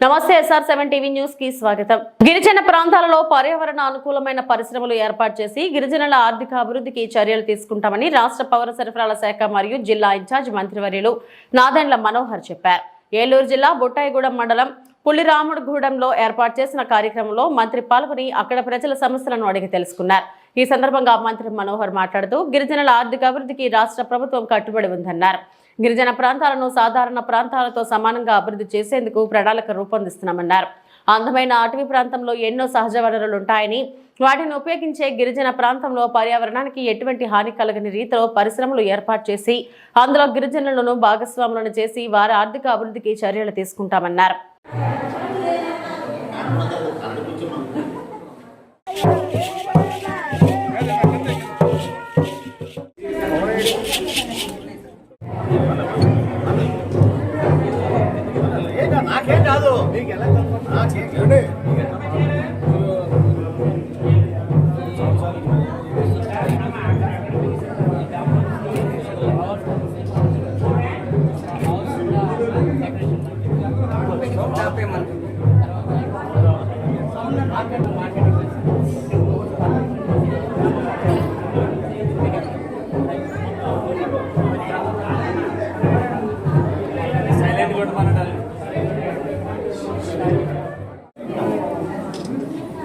నమస్తే SR seven TV న్యూస్కి స్వాగతం. గిరిజన ప్రాంతాలలో పర్యావరణ అనుకూలమైన పరిశ్రమలు ఏర్పాటు చేసి గిరిజనుల ఆర్థిక అభివృద్ధికి చర్యలు తీసుకుంటామని రాష్ట్ర పౌర సరఫరాల శాఖ మరియు జిల్లా ఇన్ఛార్జ్ మంత్రివర్యులు నాదెండ్ల మనోహర్ చెప్పారు. ఏలూరు జిల్లా బొట్టాయిగూడెం మండలం పుల్లిరాముడుగూడెంలో ఏర్పాటు చేసిన కార్యక్రమంలో మంత్రి పాల్గొని అక్కడ ప్రజల సమస్యలను అడిగి తెలుసుకున్నారు. ఈ సందర్భంగా మంత్రి మనోహర్ మాట్లాడుతూ గిరిజనుల ఆర్థిక అభివృద్ధికి రాష్ట్ర ప్రభుత్వం కట్టుబడి ఉందన్నారు. గిరిజన ప్రాంతాలను సాధారణ ప్రాంతాలతో సమానంగా అభివృద్ధి చేసేందుకు ప్రణాళిక రూపొందిస్తున్నామన్నారు. అందమైన అటవీ ప్రాంతంలో ఎన్నో సహజ వనరులు ఉంటాయని వాటిని ఉపయోగించే గిరిజన ప్రాంతంలో పర్యావరణానికి ఎటువంటి హాని కలగని రీతిలో పరిశ్రమలు ఏర్పాటు చేసి అందులో గిరిజనులను భాగస్వాములను చేసి వారి ఆర్థిక అభివృద్ధికి చర్యలు తీసుకుంటామన్నారు.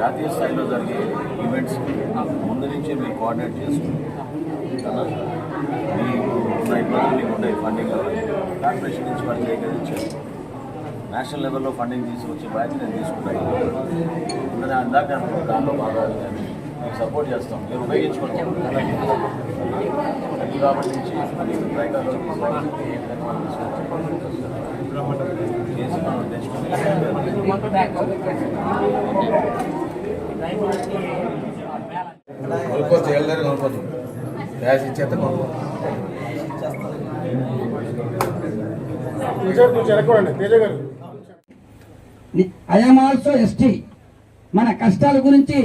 జాతీయ స్థాయిలో జరిగే ఈవెంట్స్ ముందు నుంచే మీరు కోఆర్డినేట్ చేసుకుంటారు మీకు ఉన్న ఇబ్బందులు మీకు ఉండే ఫండింగ్ కార్పొరేషన్ నుంచి వాళ్ళు సేకరించారు నేషనల్ లెవెల్లో ఫండింగ్ తీసుకొచ్చి బాధ్యత నేను తీసుకుంటాను. అందుకని అందాక దానిలో బాగా నేను మీకు సపోర్ట్ చేస్తాం. మీరు ఉపయోగించుకుంటాం కాబట్టి నుంచి మీకు ట్రైకాలో చేసి మనం తెచ్చుకొని కొనుక్కోవచ్చు ఏళ్ళ కొనుక్కోవచ్చు క్యాష్ ఇచ్చేస్తే కొనుక్కో ఐఎమ్ ఆల్సో ఎస్టీ మన కష్టాల గురించి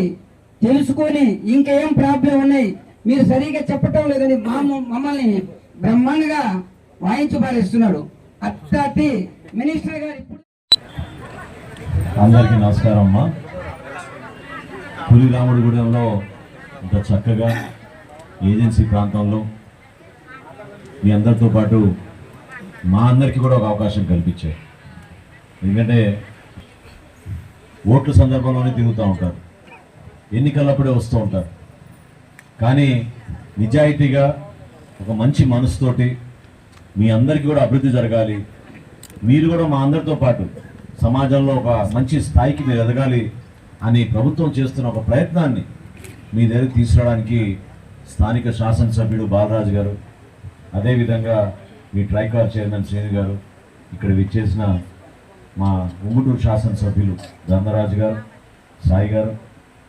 తెలుసుకొని ఇంకేం ప్రాబ్లం ఉన్నాయి మీరు సరిగా చెప్పటం లేదని మా మమ్మల్ని బ్రహ్మాండంగా వాయించి పారేస్తున్నాడు అట్లాంటి మినిస్టర్ గారు ఇప్పుడు అందరికీ నమస్కారం అమ్మా. పులిరాముడిగూడెంలో ఇంత చక్కగా ఏజెన్సీ ప్రాంతంలో మీ అందరితో పాటు మా అందరికీ కూడా ఒక అవకాశం కల్పించారు. ఎందుకంటే ఓట్ల సందర్భంలోనే తిరుగుతూ ఉంటారు. ఎన్నికలప్పుడే వస్తూ ఉంటారు. కానీ నిజాయితీగా ఒక మంచి మనసుతోటి మీ అందరికీ కూడా అభివృద్ధి జరగాలి. మీరు కూడా మా అందరితో పాటు సమాజంలో ఒక మంచి స్థాయికి మీరు ఎదగాలి. అని ప్రభుత్వం చేస్తున్న ఒక ప్రయత్నాన్ని మీ దగ్గర తీసుకురావడానికి స్థానిక శాసనసభ్యుడు బాలరాజు గారు అదేవిధంగా మీ ట్రైకార్ చైర్మన్ శ్రేణి గారు ఇక్కడ విచ్చేసిన మా ఉమ్మటూరు శాసనసభ్యులు ధర్మరాజు గారు సాయి గారు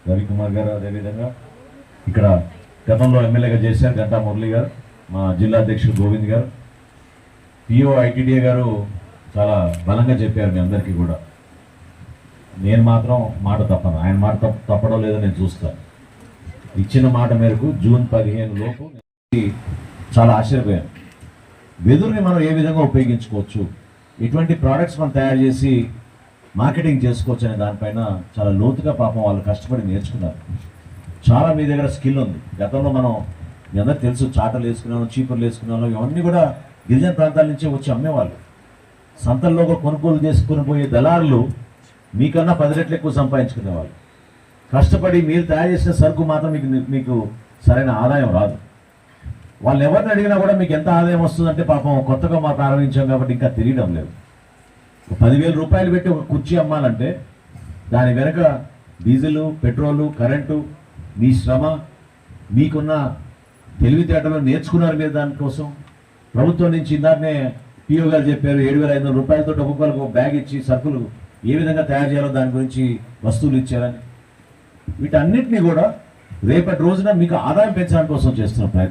రవికుమార్ గారు అదేవిధంగా ఇక్కడ గతంలో ఎమ్మెల్యేగా చేశారు గంటా మురళి గారు మా జిల్లా అధ్యక్షుడు గోవింద్ గారు. పిఓ ఐటీడీఏ గారు చాలా బలంగా చెప్పారు మీ అందరికీ కూడా. నేను మాత్రం మాట తప్పను. ఆయన మాట తప్ప తప్పడం లేదో నేను చూస్తాను ఇచ్చిన మాట మేరకు జూన్ పదిహేను లోపు చాలా ఆశ్చర్యపోయాను. వెదురుని మనం ఏ విధంగా ఉపయోగించుకోవచ్చు? ఎటువంటి ప్రోడక్ట్స్ మనం తయారు చేసి మార్కెటింగ్ చేసుకోవచ్చు అనే దానిపైన చాలా లోతుగా పాపం వాళ్ళు కష్టపడి నేర్చుకున్నారు. చాలా మీ దగ్గర స్కిల్ ఉంది. గతంలో మనం మీ అందరికి తెలుసు చాటలు వేసుకున్నాను చీపుర్లు వేసుకున్నాను ఇవన్నీ కూడా గిరిజన ప్రాంతాల నుంచే వచ్చి అమ్మేవాళ్ళు. సంతల్లో కొనుగోలు చేసుకుని పోయే దళారులు మీకన్నా పది రెట్లు ఎక్కువ సంపాదించుకునేవాళ్ళు కష్టపడి మీరు తయారు చేసిన సరుకు మాత్రం మీకు మీకు సరైన ఆదాయం రాదు. వాళ్ళు ఎవరిని అడిగినా కూడా మీకు ఎంత ఆదాయం వస్తుందంటే పాపం కొత్తగా మా ప్రారంభించాం కాబట్టి ఇంకా తెలియడం లేదు. పదివేల రూపాయలు పెట్టి ఒక కుర్చీ అమ్మాలంటే దాని వెనక డీజిల్ పెట్రోలు కరెంటు మీ శ్రమ మీకున్న తెలివితేటలు నేర్చుకున్నారు మీరు దానికోసం. ప్రభుత్వం నుంచి ఇందాకనే పిఓ గారు చెప్పారు ఏడు వేల ఐదు వందల రూపాయలతో ఒక్కొక్కరికి ఒక బ్యాగ్ ఇచ్చి సరుకులు ఏ విధంగా తయారు చేయాలో దాని గురించి వస్తువులు ఇచ్చారని. వీటన్నింటినీ కూడా రేపటి రోజున మీకు ఆదాయం పెంచడానికి కోసం చేస్తున్న ప్రయత్నం.